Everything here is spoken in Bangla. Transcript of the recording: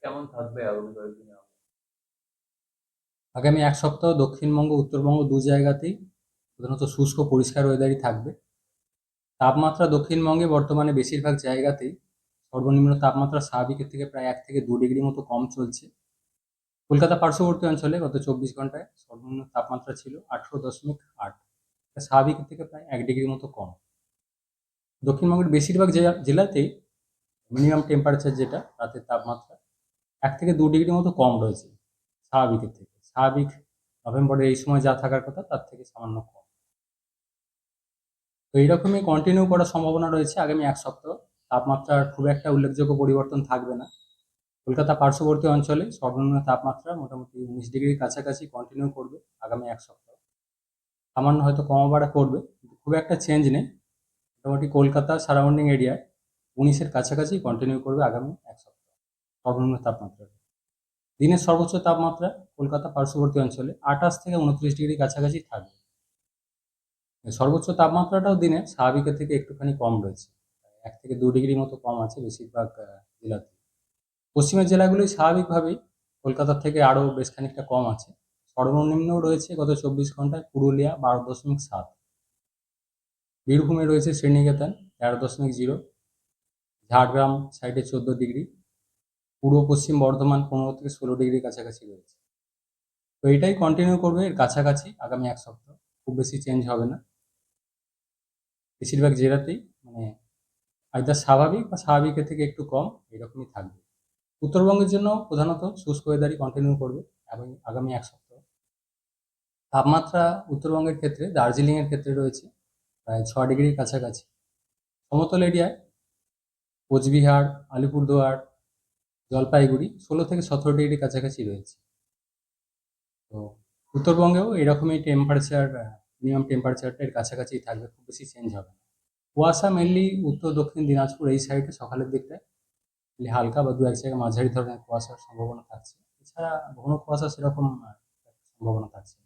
কেমন থাকবে আগামী কয়েকদিনে আগামী এক সপ্তাহ দক্ষিণবঙ্গ, উত্তরবঙ্গ দু জায়গাতেই প্রধানত শুষ্ক পরিষ্কার ওয়েদারই থাকবে। তাপমাত্রা দক্ষিণবঙ্গে বর্তমানে বেশিরভাগ জায়গাতেই সর্বনিম্ন তাপমাত্রা স্বাভাবিকের থেকে প্রায় এক থেকে দু ডিগ্রি মতো কম চলছে। কলকাতা পার্শ্ববর্তী অঞ্চলে গত চব্বিশ ঘন্টায় সর্বনিম্ন তাপমাত্রা ছিল আঠেরো দশমিক আট স্বাভাবিকের থেকে প্রায় এক ডিগ্রি মতো কম। দক্ষিণবঙ্গের বেশিরভাগ জেলা- জেলাতেই মিনিমাম টেম্পারেচার যেটা রাতের তাপমাত্রা এক থেকে দু ডিগ্রি মতো কম রয়েছে স্বাভাবিকের থেকে। স্বাভাবিক নভেম্বরের এই সময় যা থাকার কথা তার থেকে সামান্য কম। তো এইরকমই কন্টিনিউ করার সম্ভাবনা রয়েছে আগামী এক সপ্তাহ। তাপমাত্রার খুব একটা উল্লেখযোগ্য পরিবর্তন থাকবে না। কলকাতা পার্শ্ববর্তী অঞ্চলে সর্বনিম্ন তাপমাত্রা মোটামুটি উনিশ ডিগ্রির কাছাকাছি কন্টিনিউ করবে আগামী এক সপ্তাহ। সামান্য হয়তো কমা বাড়া করবে খুব একটা চেঞ্জ নেই। মোটামুটি কলকাতা সারাউন্ডিং এরিয়ায় উনিশের কাছাকাছি কন্টিনিউ করবে আগামী এক সপ্তাহ। সর্বনিম্ন তাপমাত্রা। দিনের সর্বোচ্চ তাপমাত্রা কলকাতা পার্শ্ববর্তী অঞ্চলে আঠাশ থেকে উনত্রিশ ডিগ্রি কাছাকাছি থাকবে। সর্বোচ্চ তাপমাত্রাটাও দিনে স্বাভাবিকের থেকে একটুখানি কম রয়েছে। এক থেকে দু ডিগ্রি মতো কম আছে বেশিরভাগ জেলাতে। পশ্চিমের জেলাগুলি স্বাভাবিকভাবেই কলকাতার থেকে আরও বেশ খানিকটা কম আছে। সর্বনিম্ন রয়েছে গত চব্বিশ ঘন্টায় পুরুলিয়া বারো দশমিক সাত। বীরভূমে রয়েছে শ্রীনিকেতন তেরো দশমিক জিরো। ঝাড়গ্রাম সাইডে চোদ্দ ডিগ্রি। পূর্ব পশ্চিম বর্ধমান পনেরো থেকে ষোলো ডিগ্রির কাছাকাছি রয়েছে। তো এটাই কন্টিনিউ করবে এর কাছাকাছি আগামী এক সপ্তাহ। খুব বেশি চেঞ্জ হবে না। বেশিরভাগ জেলাতেই মানে আইদার স্বাভাবিক বা স্বাভাবিকের থেকে একটু কম এরকমই থাকবে। উত্তরবঙ্গের জন্য প্রধানত শুষ্ক ওয়েদারই কন্টিনিউ করবে এবং আগামী এক সপ্তাহ। তাপমাত্রা উত্তরবঙ্গের ক্ষেত্রে দার্জিলিংয়ের ক্ষেত্রে রয়েছে প্রায় ছ ডিগ্রির কাছাকাছি। সমতল এরিয়ায় কোচবিহার, আলিপুরদুয়ার জলপাইগুড়ি ষোলো থেকে সতেরো ডিগ্রি কাছাকাছি রয়েছে। তো উত্তরবঙ্গেও এরকমই টেম্পারেচার মিনিমাম টেম্পারেচারটা এর কাছাকাছি থাকবে, খুব বেশি চেঞ্জ হবে কুয়াশা মেনলি উত্তর, দক্ষিণ, দিনাজপুর এই সাইডে সকালের দিকটায়। হালকা বা দু এক জায়গায় মাঝারি ধরনের কুয়াশার সম্ভাবনা থাকছে। এছাড়া ঘন কুয়াশা সেরকম সম্ভাবনা থাকছে